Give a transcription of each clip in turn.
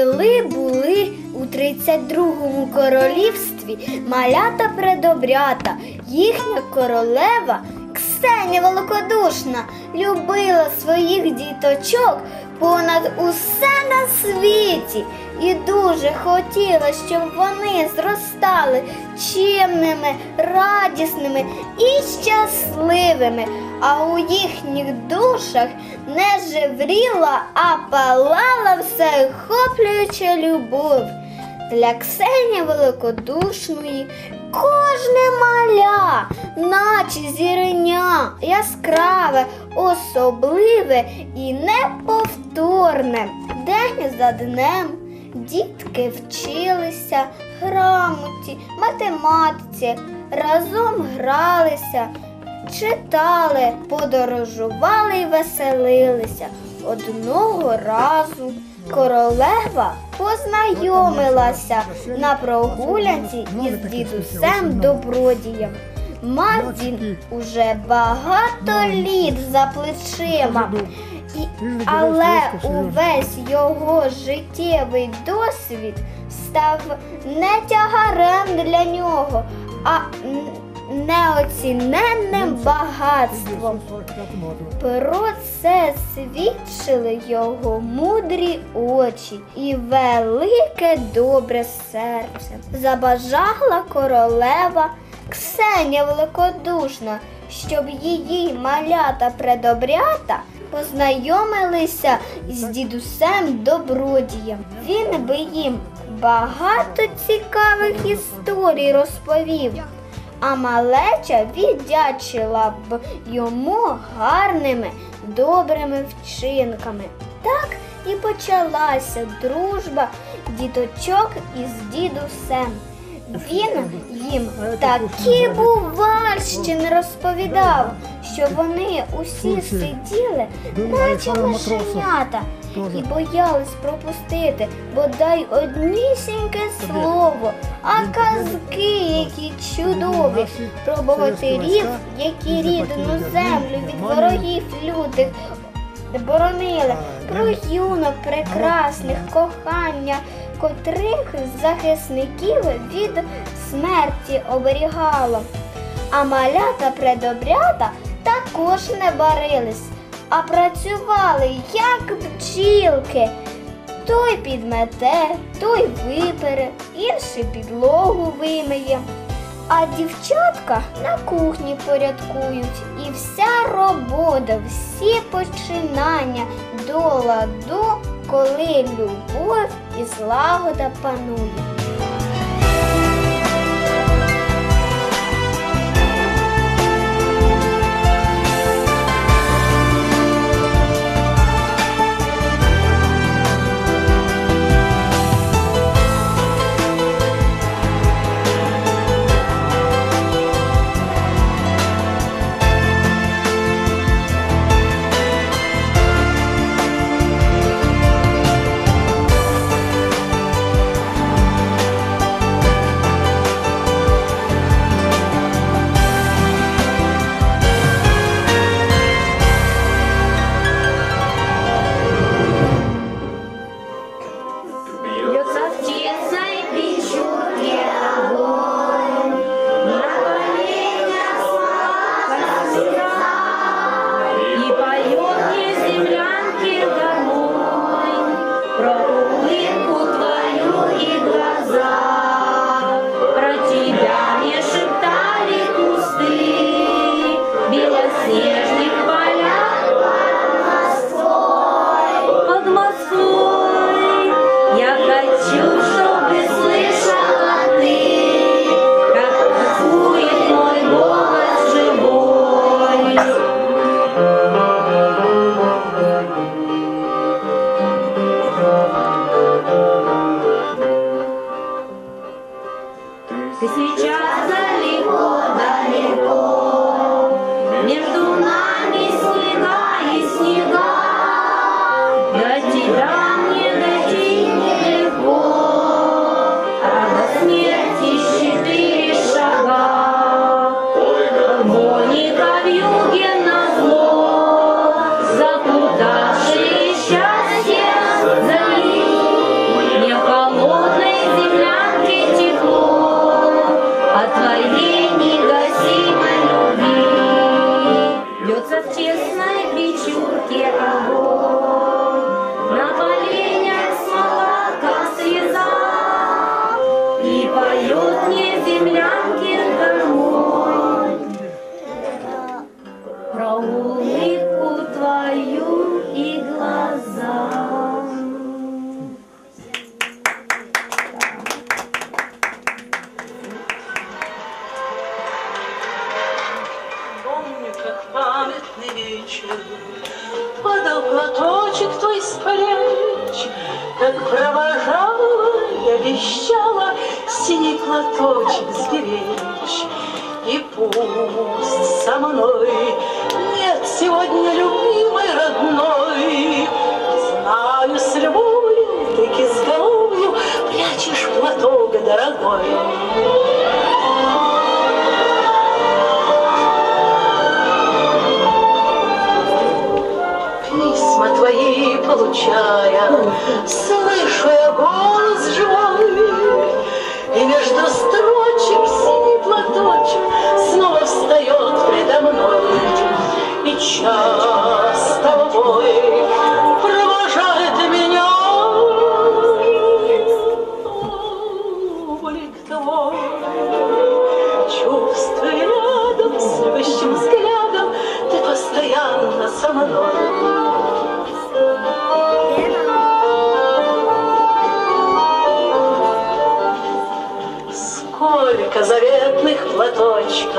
Жили були у 32-му королівстві малята предобрята. Їхня королева Ксеня Великодушна любила своїх діточок понад усе на світі і дуже хотіла, щоб вони зростали чимними, радісними і щасливими, а у їхніх душах не жевріла, а палала всеохоплююча любов. Для Ксені Великодушної кожне маля, наче зіреня, яскраве, особливе і неповторне. День за днем дітки вчилися грамоті, математиці, разом гралися, читали, подорожували і веселилися. Одного разу королева познайомилася на прогулянці із дідусем добродієм. Мав уже багато літ за плечима, але увесь його життєвий досвід став не тягарем для нього, а неоціненним багатством. Про це свідчили його мудрі очі і велике добре серце. Забажала королева Ксеня Великодушна, щоб її малята предобрята познайомилися з дідусем добродієм. Він би їм багато цікавих історій розповів а малеча віддячила б йому гарними, добрими вчинками. Так і почалася дружба діточок із дідусем. Він їм такі бувальщини розповідав, що вони усі сиділи, наче мишенята, і боялись пропустити бодай однісіньке слово, а казки, які чудові, про богатирів, які рідну землю від ворогів лютих боронили, про юнок прекрасних кохання, котрих захисників від смерті оберігало. А малята предобрята також не барились, а працювали як бджілки. Той підмете, той випере, інший підлогу вимиє. А дівчатка на кухні порядкують, і вся робота, всі починання до ладу, коли любов і злагода панує. Обещала Синий платочек сберечь. И пусть со мной нет сегодня любимой родной, Знаю, с любовью ты с головью Прячешь платок дорогой. Платочек Снова встает предо мной. И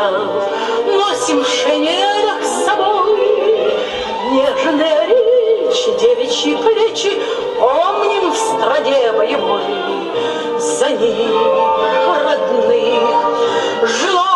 Носим шинелях с собой, Нежные речи, девичьи плечи, Помним в страде боевой За них родных желаем.